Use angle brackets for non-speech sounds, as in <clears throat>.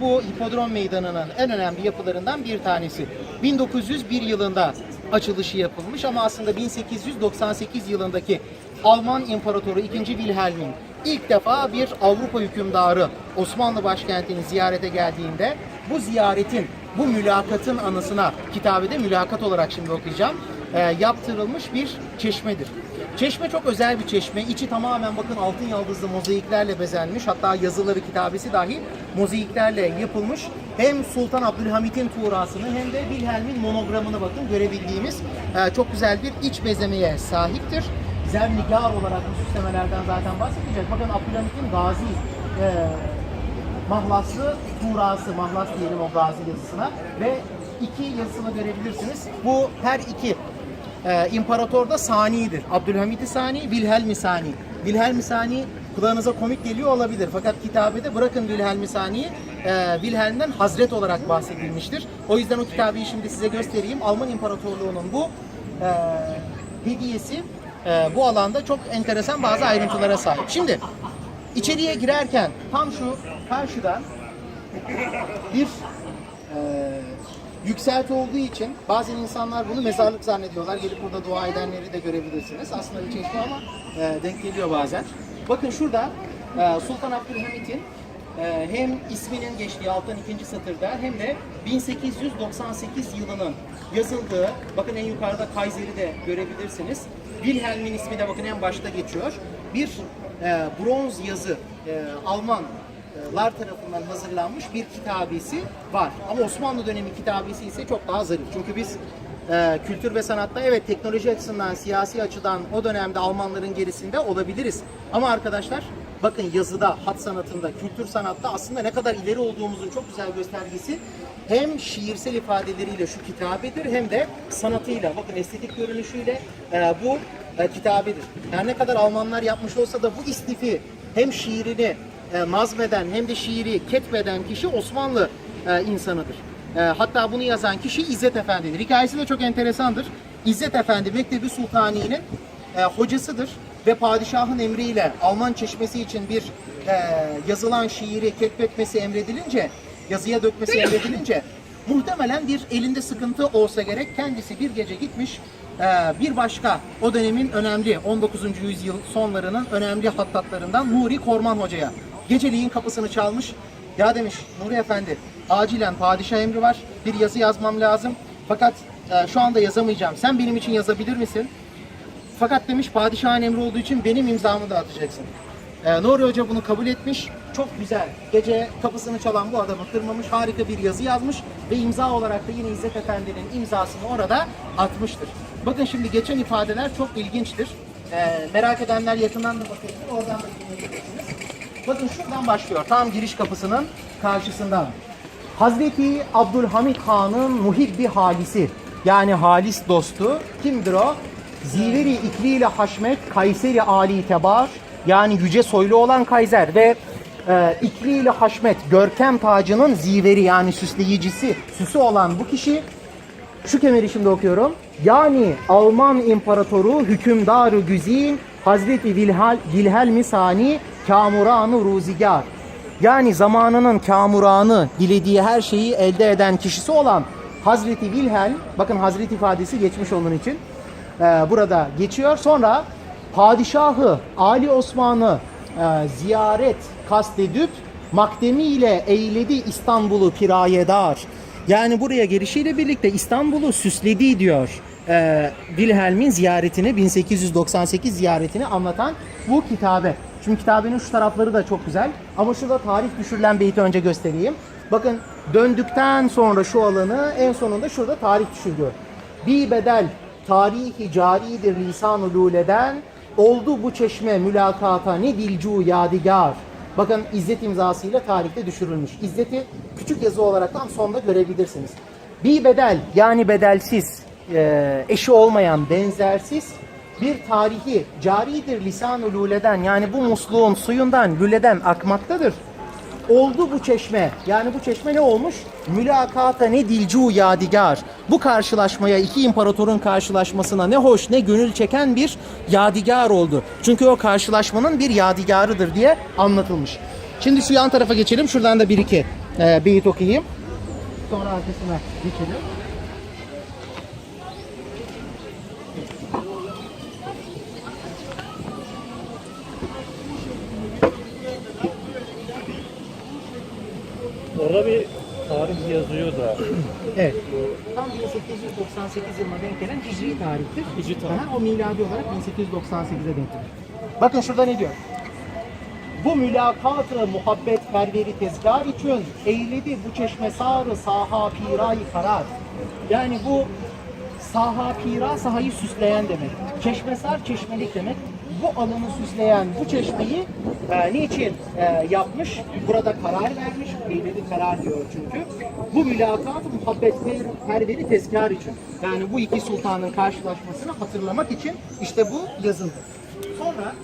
Bu hipodrom meydanının en önemli yapılarından bir tanesi. 1901 yılında açılışı yapılmış ama aslında 1898 yılındaki Alman İmparatoru 2. Wilhelm'in ilk defa bir Avrupa hükümdarı Osmanlı başkentini ziyarete geldiğinde bu ziyaretin, bu mülakatın anısına kitabede mülakat olarak şimdi okuyacağım, e, yaptırılmış bir çeşmedir. Çeşme çok özel bir çeşme. İçi tamamen bakın altın yaldızlı mozaiklerle bezenmiş. Hatta yazıları, kitabesi dahi mozaiklerle yapılmış. Hem Sultan Abdülhamit'in tuğrasını hem de Wilhelm'in monogramını bakın görebildiğimiz e, çok güzel bir iç bezemeye sahiptir. Zernigar olarak bu süslemelerden zaten bahsedecek. Bakın Abdülhamit'in gazi e, mahlaslı tuğrası, mahlas diyelim o gazi yazısına ve iki yazısını görebilirsiniz. Bu her iki e, imparator da sanidir. Abdülhamid-i Sani, Wilhelm-i Sani. Wilhelm-i Sani kulağınıza komik geliyor olabilir. Fakat kitabede bırakın Wilhelm-i Sani'yi e, Wilhelm'den Hazret olarak bahsedilmiştir. O yüzden o kitabı şimdi size göstereyim. Alman İmparatorluğu'nun bu e, hediyesi e, bu alanda çok enteresan bazı ayrıntılara sahip. Şimdi içeriye girerken tam şu karşıda bir e, yükselti olduğu için bazen insanlar bunu mezarlık zannediyorlar. Gelip burada dua edenleri de görebilirsiniz. Aslında bir çeşme ama e, denk geliyor bazen. Bakın şurada e, Sultan Abdülhamit'in e, hem isminin geçtiği alttan ikinci satırda hem de 1898 yılının yazıldığı, bakın en yukarıda Kaiser'i de görebilirsiniz. Wilhelm'in ismi de bakın en başta geçiyor. Bir e, bronz yazı e, Alman lar tarafından hazırlanmış bir kitabesi var. Ama Osmanlı dönemi kitabesi ise çok daha zarif. Çünkü biz e, kültür ve sanatta evet teknoloji açısından, siyasi açıdan o dönemde Almanların gerisinde olabiliriz. Ama arkadaşlar bakın yazıda, hat sanatında, kültür sanatta aslında ne kadar ileri olduğumuzun çok güzel göstergesi hem şiirsel ifadeleriyle şu kitabedir hem de sanatıyla, bakın estetik görünüşüyle e, bu e, kitabedir. Her ne kadar Almanlar yapmış olsa da bu istifi hem şiirini e, nazmeden hem de şiiri ketmeden kişi Osmanlı e, insanıdır. E, hatta bunu yazan kişi İzzet Efendi'dir. Hikayesi de çok enteresandır. İzzet Efendi Mektebi Sultani'nin e, hocasıdır ve padişahın emriyle Alman çeşmesi için bir yazılan şiiri ketmetmesi emredilince, yazıya dökmesi emredilince muhtemelen bir elinde sıkıntı olsa gerek kendisi bir gece gitmiş bir başka o dönemin önemli 19. yüzyıl sonlarının önemli hattatlarından Nuri Korman Hoca'ya geceliğin kapısını çalmış. Ya demiş Nuri Efendi acilen padişah emri var bir yazı yazmam lazım fakat e, şu anda yazamayacağım sen benim için yazabilir misin? Fakat demiş padişahın emri olduğu için benim imzamı da atacaksın. Ee, Nuri Hoca bunu kabul etmiş. Çok güzel. Gece kapısını çalan bu adamı kırmamış. Harika bir yazı yazmış. Ve imza olarak da yine İzzet Efendi'nin imzasını orada atmıştır. Bakın şimdi geçen ifadeler çok ilginçtir. Ee, merak edenler yakından da bakabilir. Oradan da dinleyebilirsiniz. Bakın şuradan başlıyor. Tam giriş kapısının karşısından. Hazreti Abdülhamid Han'ın muhibbi halisi yani halis dostu kimdir o? Ziveri ikliyle haşmet Kayseri Ali Tebar yani yüce soylu olan Kayser ve e, ikliyle haşmet görkem tacının ziveri yani süsleyicisi süsü olan bu kişi şu kemeri şimdi okuyorum. Yani Alman İmparatoru hükümdarı güzin Hazreti Wilhel, Wilhelm Sani Kamuranı Ruzigar. Yani zamanının kamuranı, dilediği her şeyi elde eden kişisi olan Hazreti Wilhelm, bakın Hazreti ifadesi geçmiş onun için, e, burada geçiyor. Sonra padişahı Ali Osman'ı e, ziyaret kastedip makdemi ile eyledi İstanbul'u pirayedar. Yani buraya gelişiyle birlikte İstanbul'u süsledi diyor. E, Wilhelm'in ziyaretini 1898 ziyaretini anlatan bu kitabe. Şimdi kitabenin şu tarafları da çok güzel. Ama şurada tarih düşürülen beyti önce göstereyim. Bakın döndükten sonra şu alanı en sonunda şurada tarih düşürüyor. Bir bedel tarihi caridir lisan-ı luleden oldu bu çeşme mülakata ne dilcu yadigar. Bakın İzzet imzasıyla tarihte düşürülmüş. İzzet'i küçük yazı olarak tam sonda görebilirsiniz. Bir bedel yani bedelsiz, eşi olmayan, benzersiz bir tarihi caridir lisan-ı luleden yani bu musluğun suyundan, lüleden akmaktadır. Oldu bu çeşme. Yani bu çeşme ne olmuş? Mülakata ne dilcu yadigar. Bu karşılaşmaya iki imparatorun karşılaşmasına ne hoş ne gönül çeken bir yadigar oldu. Çünkü o karşılaşmanın bir yadigarıdır diye anlatılmış. Şimdi şu yan tarafa geçelim. Şuradan da bir iki e, beyit okuyayım. Sonra arkasına geçelim. Orada bir tarih yazıyor da. <clears throat> Evet. Tam 1898 yılına denk gelen hicri tarihtir. Hicri tarih. Aha, o miladi olarak 1898'e denk gelir. Bakın şurada ne diyor? Bu mülakatı muhabbet perveri tezkar için eyledi bu çeşme sarı saha pirayı karar. Yani bu saha pira sahayı süsleyen demek. Çeşmesar çeşmelik demek. Bu alanı süsleyen bu çeşmeyi e, niçin e, yapmış? Burada karar vermiş. Eyledi karar diyor çünkü. Bu mülakat muhabbet per- perveri tezkar için. Yani bu iki sultanın karşılaşmasını hatırlamak için işte bu yazıldı. Sonra